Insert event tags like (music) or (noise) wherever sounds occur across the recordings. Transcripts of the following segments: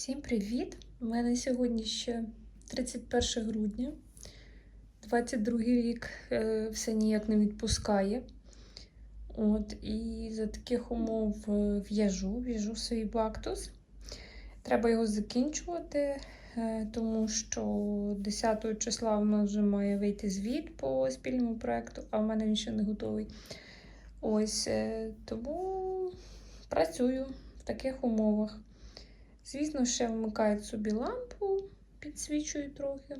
Всім привіт! У мене сьогодні ще 31 грудня. 22 рік е, все ніяк не відпускає. От, і за таких умов е, в'яжу, в'яжу свій бактус. Треба його закінчувати, е, тому що 10 числа в нас вже має вийти звіт по спільному проєкту, а в мене він ще не готовий. Ось тому працюю в таких умовах. Звісно, ще вмикаю собі лампу, підсвічую трохи,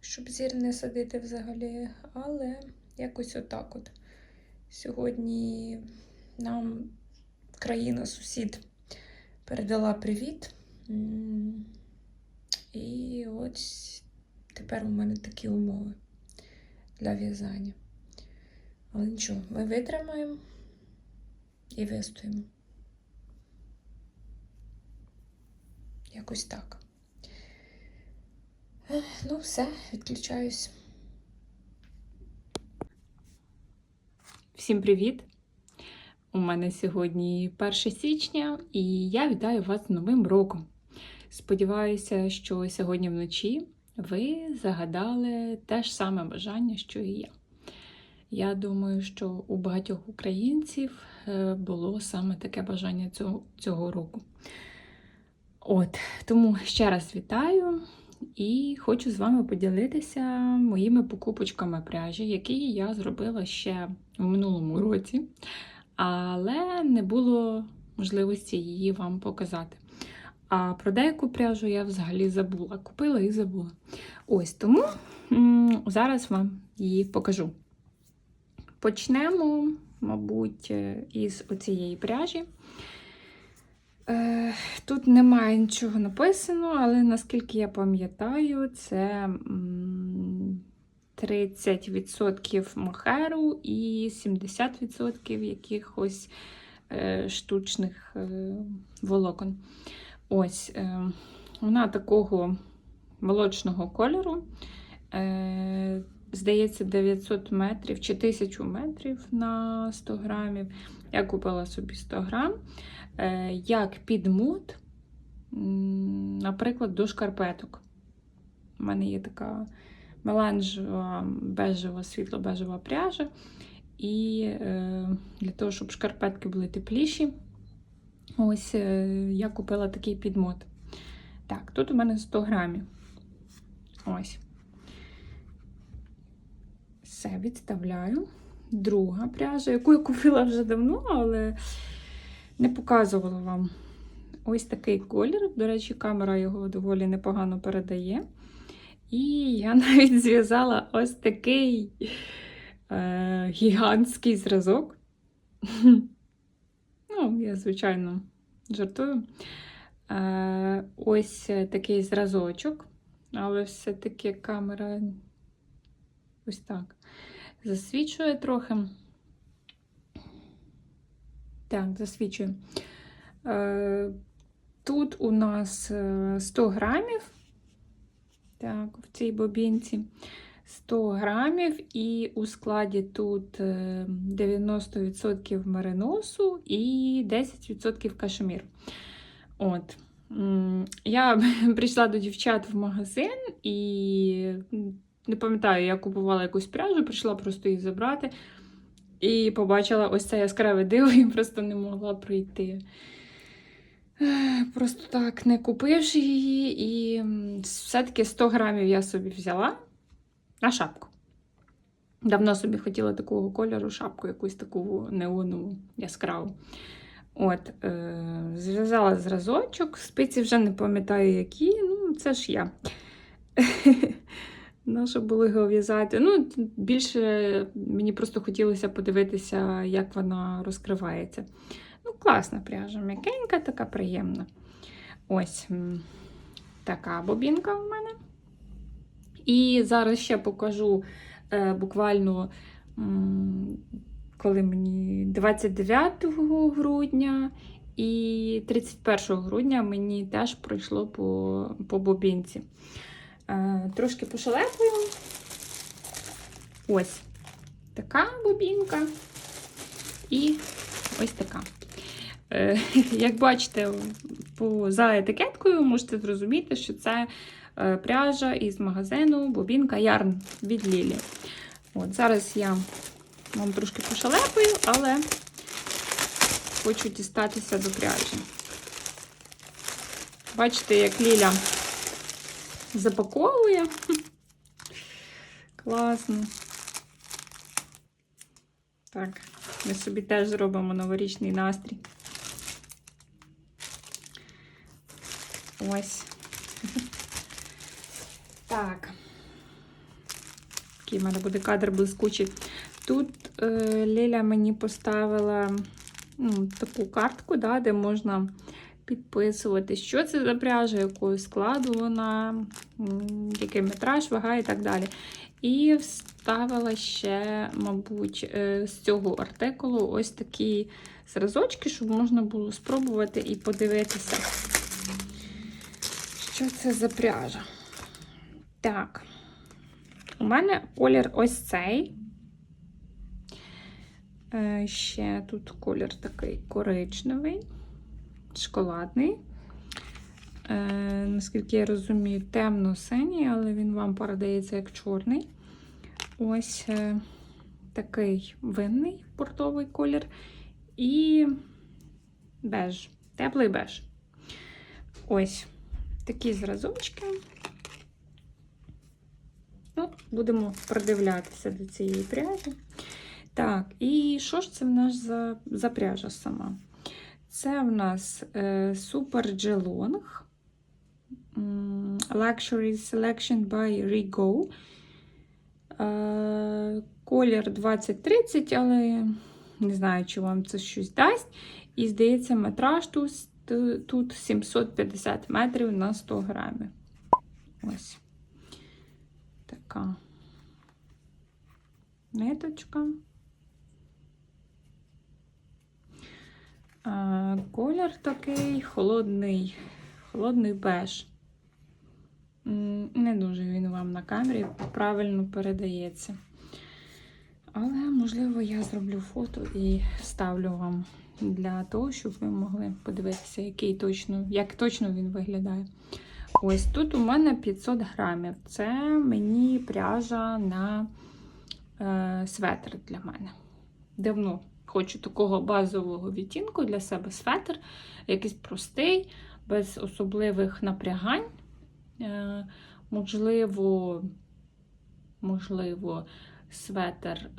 щоб зір не садити взагалі, але якось отак от. Сьогодні нам країна-сусід передала привіт. І ось тепер у мене такі умови для в'язання. Але нічого, ми витримаємо і вистоїмо. Якось так. Ну, все, відключаюсь. Всім привіт! У мене сьогодні 1 січня і я вітаю вас з Новим роком. Сподіваюся, що сьогодні вночі ви загадали те ж саме бажання, що і я. Я думаю, що у багатьох українців е, було саме таке бажання цього, цього року. От, тому ще раз вітаю і хочу з вами поділитися моїми покупочками пряжі, які я зробила ще в минулому році, але не було можливості її вам показати. А про деяку пряжу я взагалі забула. Купила і забула. Ось тому зараз вам її покажу. Почнемо, мабуть, із оцієї пряжі. Е, Тут немає нічого написано, але наскільки я пам'ятаю, це 30% мохеру і 70% якихось е, штучних е, волокон. Ось, вона такого молочного кольору. Здається, 900 метрів чи 1000 метрів на 100 грамів. Я купила собі 100 грам. Е, Як підмут, наприклад, до шкарпеток. У мене є така меланжева, бежева, світло-бежева пряжа. І е, для того, щоб шкарпетки були тепліші, ось е, я купила такий підмот. Так, тут у мене 100 грамів. Ось. Все, відставляю. Друга пряжа, яку я купила вже давно, але не показувала вам. Ось такий колір. До речі, камера його доволі непогано передає. І я (laughs) навіть зв'язала ось такий е, гігантський зразок. (laughs) Ну, я, звичайно, жартую. Е, ось такий зразочок, але все-таки камера ось так засвічує трохи. Так, засвічує. Е, Тут у нас е, 100 грамів. Так, в цій бобінці 100 грамів, і у складі тут е, 90% мериносу і 10% кашемір. От. Я (laughs) прийшла до дівчат в магазин і не пам'ятаю, я купувала якусь пряжу, прийшла просто її забрати. І побачила ось це яскраве диво і просто не могла пройти. Ех, Просто так, не купивши її, і все-таки 100 грамів я собі взяла на шапку. Давно собі хотіла такого кольору шапку, якусь таку неонову яскраву. От, е, Зв'язала зразочок, спиці вже не пам'ятаю, які, ну, це ж я. (laughs) Нащо було його в'язати? Ну, більше мені просто хотілося подивитися, як вона розкривається. Ну, класна пряжа, м'якенька, така приємна. Ось така бобінка в мене. І зараз ще покажу е, буквально, коли мені 29 грудня і 31 грудня мені теж пройшло по, по бобінці. Е, трошки пошелепую. Ось така бобінка і ось така. Е, (laughs) Як бачите, за етикеткою можете зрозуміти, що це е, пряжа із магазину Бобінка Ярн від Лілі. От, зараз я вам трошки пошалепаю, але хочу дістатися до пряжі. Бачите, як Ліля запаковує. Класно. Так, ми собі теж зробимо новорічний настрій. Ось. Так. Такий в мене буде кадр блискучий. Тут е, Ліля мені поставила ну, таку картку, да, де можна підписувати, що це за пряжа, якого складу вона, який метраж, вага і так далі. І вставила ще, мабуть, е, з цього артикулу ось такі зразочки, щоб можна було спробувати і подивитися, що це за пряжа. Так, у мене колір ось цей. Е, Ще тут колір такий коричневий, шоколадний. Е, наскільки я розумію, темно-синій, але він вам передається як чорний. Ось е, такий винний портовий колір. І беж, теплий беж. Ось такі зразочки. Ну, будемо придивлятися до цієї пряжі. Так, і що ж це в нас за, за пряжа сама? Це в нас е, Super Gelong Luxury Selection by Rigo. Е, колір 2030, але не знаю, чи вам це щось дасть. І здається, метраж тут, тут 750 метрів на 100 грамів. Ось така ниточка. Колір такий холодний, холодний беж. Не дуже він вам на камері правильно передається. Але, можливо, я зроблю фото і вставлю вам для того, щоб ви могли подивитися, який точно, як точно він виглядає. Ось тут у мене 500 грамів. Це мені пряжа на е, светр для мене. Давно хочу такого базового відтінку для себе светр, якийсь простий, без особливих напрягань. Е, можливо, можливо, светр е,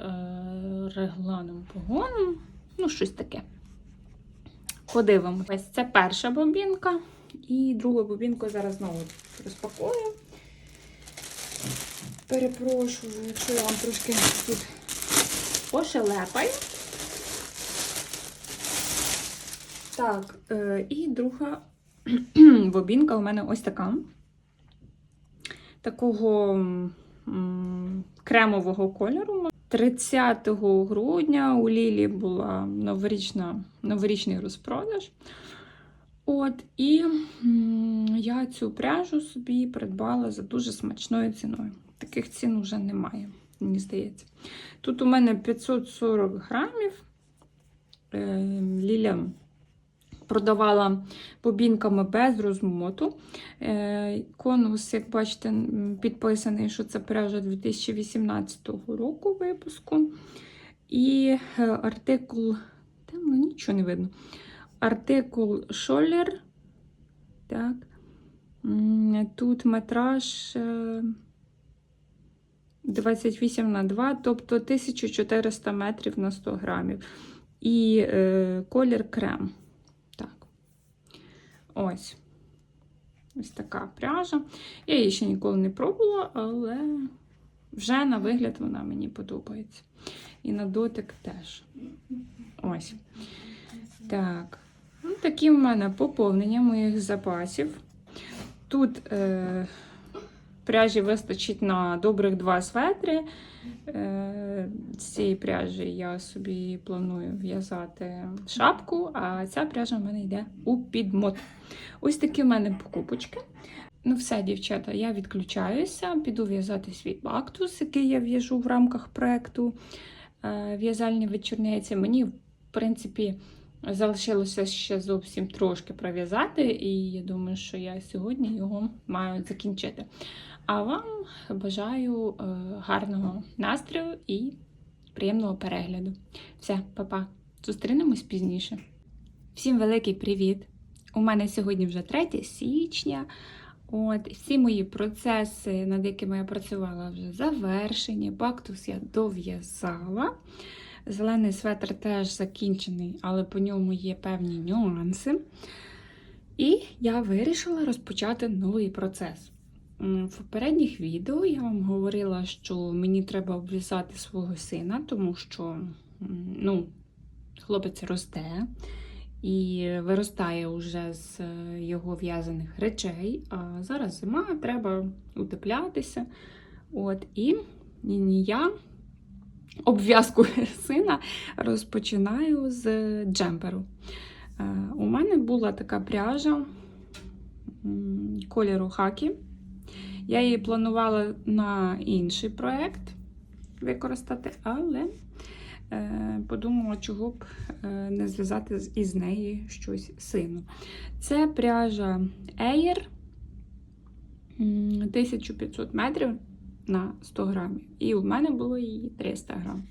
регланом погоном. Ну, щось таке. Подивимось. Ось це перша бобінка. І другу бобінку зараз знову розпакую. Перепрошую, якщо я вам трошки тут пошелепаю. Так, е, і друга (clears throat) бобінка у мене ось така. Такого кремового кольору. 30 грудня у Лілі була новорічна, новорічний розпродаж. От, і я цю пряжу собі придбала за дуже смачною ціною. Таких цін вже немає, мені здається. Тут у мене 540 грамів. Е, Ліля продавала бобінками без розмоту. Е, Конус, як бачите, підписаний, що це пряжа 2018 року випуску. І е, артикул, темно, нічого не видно. Артикул Шолер. Так. Тут метраж е, 28 на 2, тобто 1400 метрів на 100 грамів. І е, колір крем. Ось. Ось така пряжа. Я її ще ніколи не пробувала, але вже на вигляд вона мені подобається. І на дотик теж. Ось. Так. Ну, такі в мене поповнення моїх запасів. Тут е, пряжі вистачить на добрих два светри. Е, з цієї пряжі я собі планую в'язати шапку, а ця пряжа в мене йде у підмот. Ось такі в мене покупочки. Ну, все, дівчата, я відключаюся, піду в'язати свій бактус, який я в'яжу в рамках проєкту е, в'язальні вечорниці. Мені, в принципі, Залишилося ще зовсім трошки пров'язати, і я думаю, що я сьогодні його маю закінчити. А вам бажаю е, гарного настрою і приємного перегляду. Все, па-па. Зустрінемось пізніше. Всім великий привіт! У мене сьогодні вже 3 січня. От, всі мої процеси, над якими я працювала, вже завершені. Бактус я дов'язала. Зелений светр теж закінчений, але по ньому є певні нюанси. І я вирішила розпочати новий процес. В попередніх відео я вам говорила, що мені треба обв'язати свого сина, тому що ну, хлопець росте і виростає уже з е, його в'язаних речей. А зараз зима, треба утеплятися. От, і я обв'язку (laughs) сина розпочинаю з джемперу. Е, У мене була така пряжа кольору хакі. Я її планувала на інший проєкт використати, але е, подумала, чого б е, не зв'язати із неї щось сину. Це пряжа Air 1500 метрів на 100 грамів. І в мене було її 300 грам.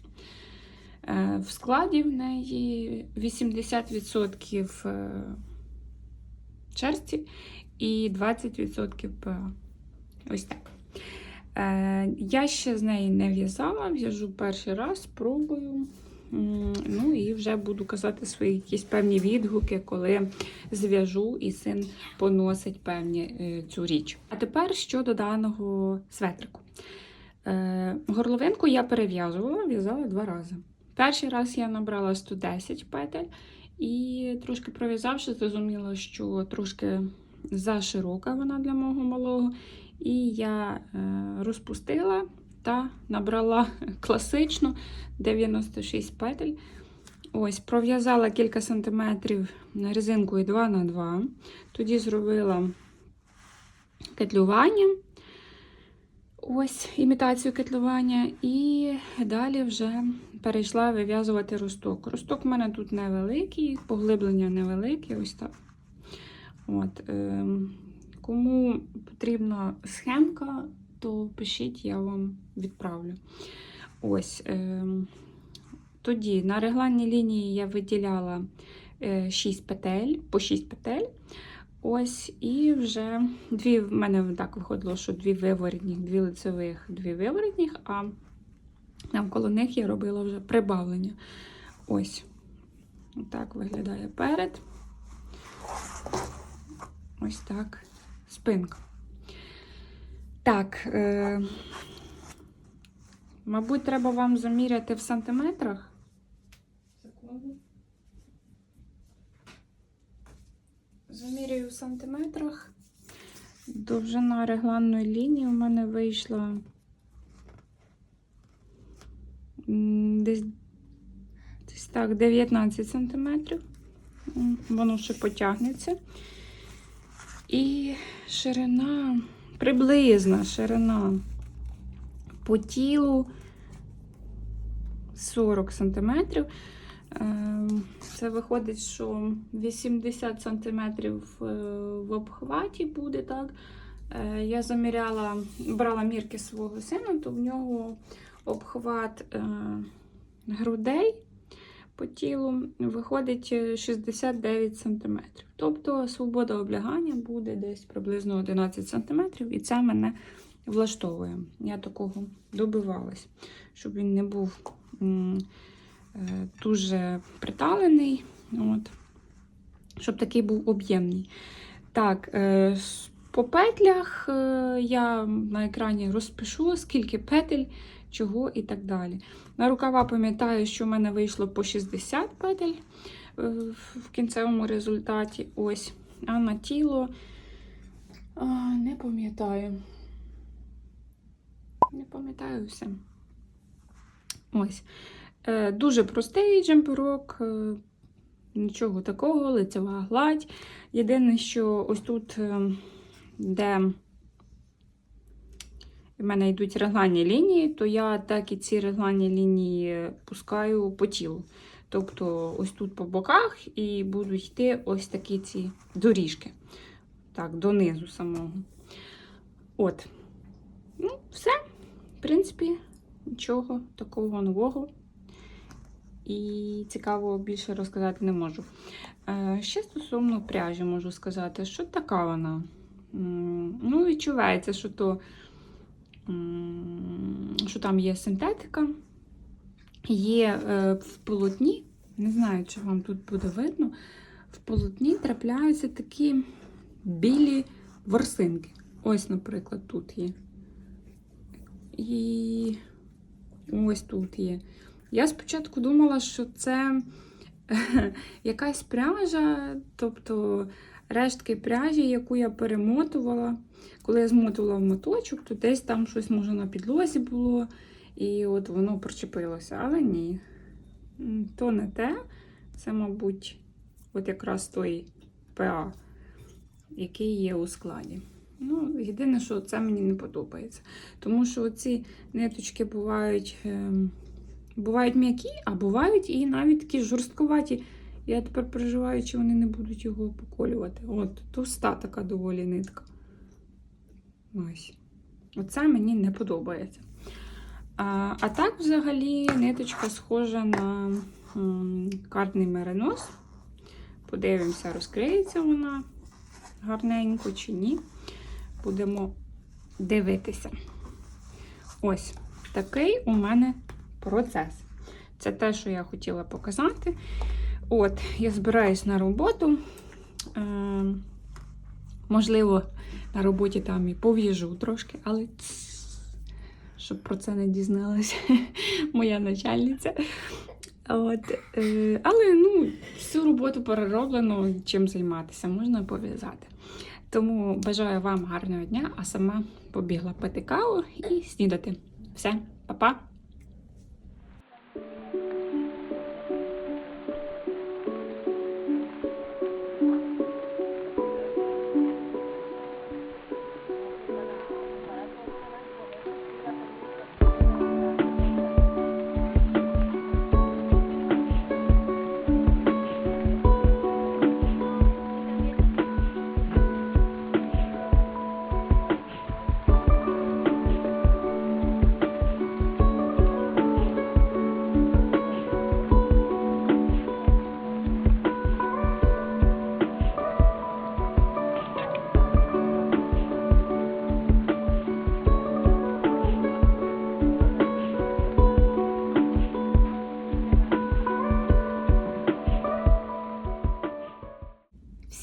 Е, В складі в неї 80% черсті шерсті і 20% ПА. Ось так. Е, Я ще з неї не в'язала, в'яжу перший раз, спробую. Ну і вже буду казати свої якісь певні відгуки, коли зв'яжу і син поносить певні е, цю річ. А тепер щодо даного светрику. Е, Горловинку я перев'язувала, в'язала два рази. Перший раз я набрала 110 петель і трошки пров'язавши, зрозуміла, що трошки заширока вона для мого малого. І я е, розпустила та набрала (laughs) класичну 96 петель. Ось, пров'язала кілька сантиметрів резинкою 2х2. Тоді зробила кетлювання. Ось імітацію кетлювання, і далі вже перейшла вив'язувати росток. Росток в мене тут невеликий, поглиблення невелике, ось так. От, е, кому потрібна схемка, то пишіть, я вам відправлю. Ось. Е, тоді на регланній лінії я виділяла е, 6 петель, по 6 петель. Ось, і вже дві в мене так виходило, що дві виворітніх, дві лицевих, дві виворітніх, а навколо них я робила вже прибавлення. Ось. Так виглядає перед. Ось так. Спинка. Так. Е- мабуть, треба вам заміряти в сантиметрах. Секунду. Замірюю в сантиметрах. Довжина регланної лінії у мене вийшла десь, десь так, 19 сантиметрів. Воно ще потягнеться. І ширина, приблизна ширина по тілу 40 сантиметрів. Ем, Це виходить, що 80 см в обхваті буде, так? Е, Я заміряла, брала мірки свого сина, то в нього обхват е, грудей по тілу виходить е, 69 см. Тобто свобода облягання буде десь приблизно 11 см, і це мене влаштовує. Я такого добивалась, щоб він не був. е, дуже приталений, от, щоб такий був об'ємний. Так, е, по петлях е, я на екрані розпишу, скільки петель, чого і так далі. На рукава пам'ятаю, що в мене вийшло по 60 петель е, в кінцевому результаті. Ось. А на тіло не пам'ятаю. Не пам'ятаю все. Ось. Е, Дуже простий джемперок, е, нічого такого, лицева гладь. Єдине, що ось тут, де в мене йдуть регланні лінії, то я так і ці регланні лінії пускаю по тілу. Тобто ось тут по боках і будуть йти ось такі ці доріжки. Так, донизу самого. От. Ну, все. В принципі, нічого такого нового. І цікавого більше розказати не можу. Е, Ще стосовно пряжі можу сказати, що така вона. Ну, відчувається, що то що там є синтетика, є е, в полотні, не знаю, чи вам тут буде видно, в полотні трапляються такі білі ворсинки. Ось, наприклад, тут є. І ось тут є. Я спочатку думала, що це (laughs) якась пряжа, тобто рештки пряжі, яку я перемотувала. Коли я змотувала в моточок, то десь там щось може на підлозі було, і от воно причепилося. Але ні. То не те. Це, мабуть, от якраз той ПА, який є у складі. Ну, єдине, що це мені не подобається. Тому що ці ниточки бувають, ем, бувають м'які, а бувають і навіть такі жорсткуваті. Я тепер переживаю, чи вони не будуть його поколювати. От, товста така доволі нитка. Ось. Оце мені не подобається. А, а так, взагалі, ниточка схожа на картний меринос. Подивимося, розкриється вона гарненько чи ні. Будемо дивитися. Ось такий у мене процес. Це те, що я хотіла показати. От, я збираюсь на роботу. Е, можливо, на роботі там і пов'яжу трошки, але тс, щоб про це не дізналася (laughs) моя начальниця. От, е, але ну, всю роботу перероблено, чим займатися, можна пов'язати. Тому бажаю вам гарного дня, а сама побігла пити каву і снідати. Все, па-па!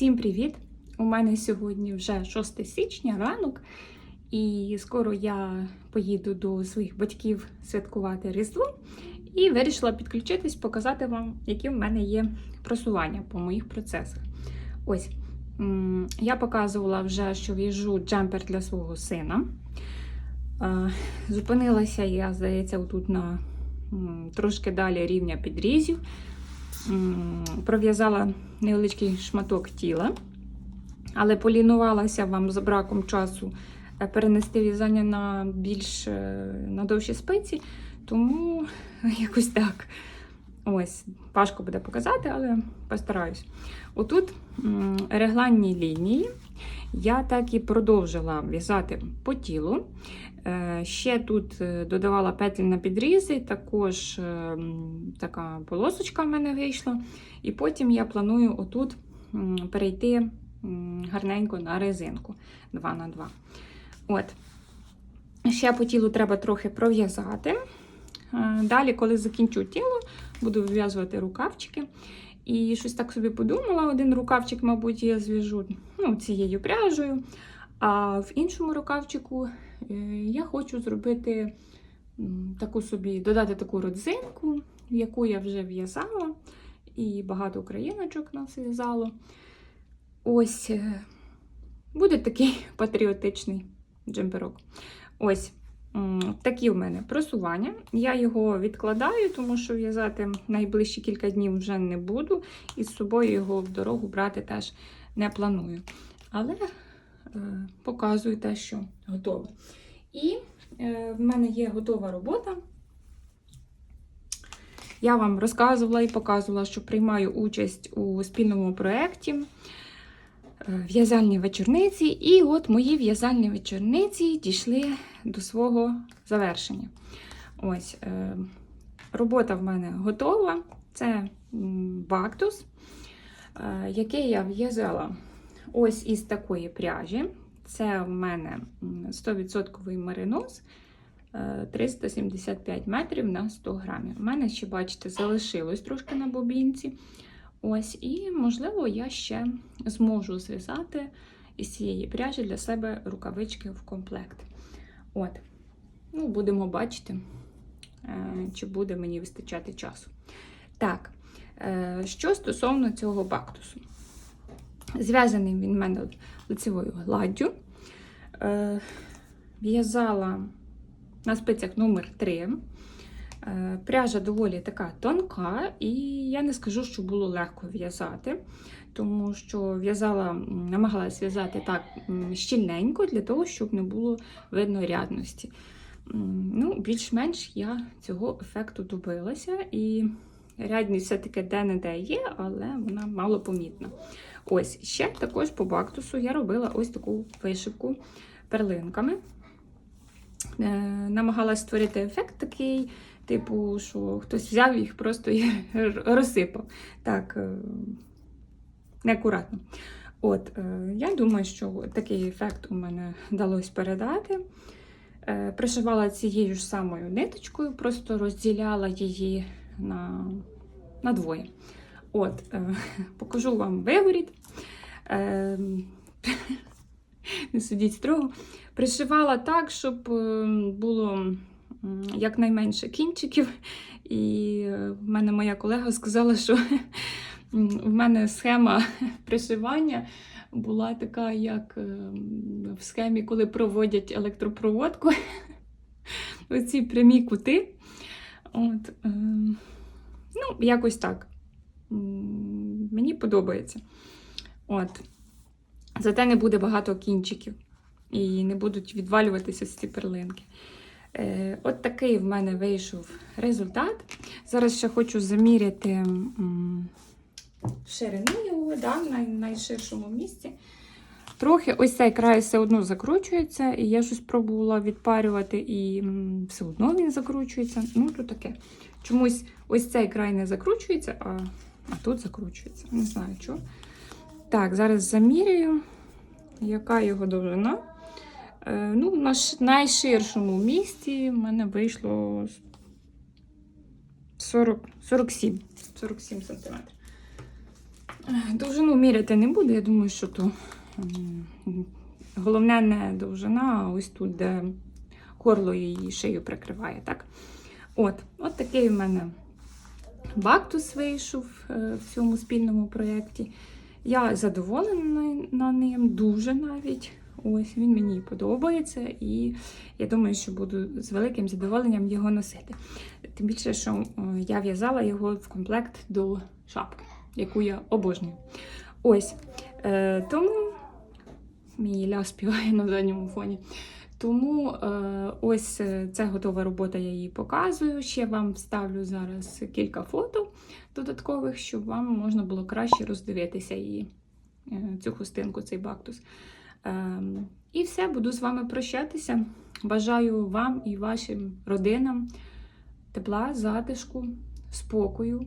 Всім привіт! У мене сьогодні вже 6 січня ранок, і скоро я поїду до своїх батьків святкувати Різдво і вирішила підключитись, показати вам, які в мене є просування по моїх процесах. Ось, я показувала вже, що в'яжу джемпер для свого сина. Зупинилася я, здається, отут на трошки далі рівня підрізів. Пров'язала невеличкий шматок тіла, але полінувалася вам за браком часу е, перенести в'язання на більш е, на довші спиці, тому (laughs) якось так. Ось, важко буде показати, але постараюсь. Отут регланні лінії. Я так і продовжила в'язати по тілу. Е, Ще тут е, додавала петлі на підрізи, також е, така полосочка в мене вийшла. І потім я планую отут перейти гарненько на резинку 2 на 2 От. Ще по тілу треба трохи пров'язати. Далі, коли закінчу тіло, буду вив'язувати рукавчики. І щось так собі подумала: один рукавчик, мабуть, я зв'яжу ну, цією пряжею. А в іншому рукавчику е, я хочу зробити таку собі, додати таку родзинку, яку я вже в'язала, і багато україночок нас в'язало. Ось е, буде такий (laughs) патріотичний джемперок. Ось такі в мене просування. Я його відкладаю, тому що в'язати найближчі кілька днів вже не буду, і з собою його в дорогу брати теж не планую. Але е, показую те, що готове. І е, в мене є готова робота. Я вам розказувала і показувала, що приймаю участь у спільному проєкті в'язальні вечорниці. І от мої в'язальні вечорниці дійшли до свого завершення. Ось, е, робота в мене готова. Це бактус, е, який я в'язала ось із такої пряжі. Це в мене 100% меринос. е, 375 метрів на 100 грамів. У мене ще, бачите, залишилось трошки на бобінці. Ось, і, можливо, я ще зможу зв'язати із цієї пряжі для себе рукавички в комплект. От. Ну, будемо бачити, е, чи буде мені вистачати часу. Так, е, що стосовно цього бактусу. Зв'язаний він в мене лицевою гладдю. Е, В'язала на спицях номер 3 Е, Пряжа доволі така тонка, і я не скажу, що було легко в'язати, тому що в'язала, намагалась в'язати так щільненько, для того, щоб не було видно рядності. Ну, Більш-менш я цього ефекту добилася, і рядність все-таки де-не-де є, але вона мало помітна. Ось, ще також по бактусу я робила ось таку вишивку перлинками. Е, намагалась створити ефект такий, типу, що хтось взяв їх просто і (laughs) розсипав. Так, е, неакуратно. От, е, я думаю, що такий ефект у мене вдалося передати. Е, Пришивала цією ж самою ниточкою, просто розділяла її на, на двоє. От, (laughs) покажу вам виворіт. (laughs) Не судіть строго. Пришивала так, щоб е, було якнайменше кінчиків. І е, в мене моя колега сказала, що (laughs) в мене схема (laughs) пришивання була така, як е, в схемі, коли проводять електропроводку. (laughs) Оці прямі кути. От, е, ну, якось так. Мені подобається. От. Зате не буде багато кінчиків і не будуть відвалюватися ці перлинки. Е, от такий в мене вийшов результат. Зараз ще хочу заміряти ширину його да, в найширшому місці. Трохи ось цей край все одно закручується, і я щось пробувала відпарювати, і все одно він закручується. Ну, то таке. Чомусь ось цей край не закручується, а, а тут закручується. Не знаю чого. Так, зараз замірюю, яка його довжина. Е, ну, на ш- найширшому місці в мене вийшло 40, 47, 47 см. Довжину міряти не буду, я думаю, що то головне не довжина, а ось тут, де горло її шию прикриває. Так? От, от такий в мене бактус вийшов е, в цьому спільному проєкті. Я задоволена на ним, дуже навіть. Ось він мені подобається, і я думаю, що буду з великим задоволенням його носити. Тим більше, що е, я в'язала його в комплект до шапки, яку я обожнюю. Ось. Е, тому мій ля співає на задньому фоні. Тому е, ось це готова робота, я її показую. Ще вам вставлю зараз кілька фото додаткових, щоб вам можна було краще роздивитися її, цю хустинку, цей бактус. Ем, І все, буду з вами прощатися. Бажаю вам і вашим родинам тепла, затишку, спокою.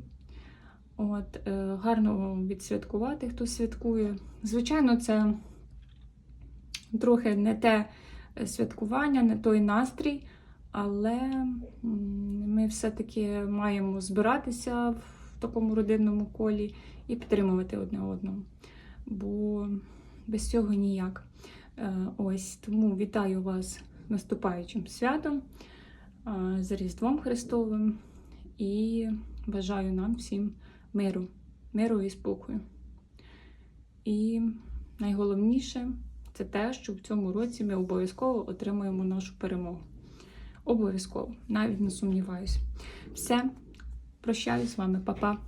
От, е, гарно відсвяткувати, хто святкує. Звичайно, це трохи не те святкування, не той настрій, але ми все-таки маємо збиратися в такому родинному колі і підтримувати одне одного. Бо без цього ніяк. Е, Ось тому вітаю вас наступаючим святом, е, з Різдвом Христовим і бажаю нам всім миру, миру і спокою. І найголовніше це те, що в цьому році ми обов'язково отримаємо нашу перемогу. Обов'язково, навіть не сумніваюся. Все, прощаюсь з вами, Па-па.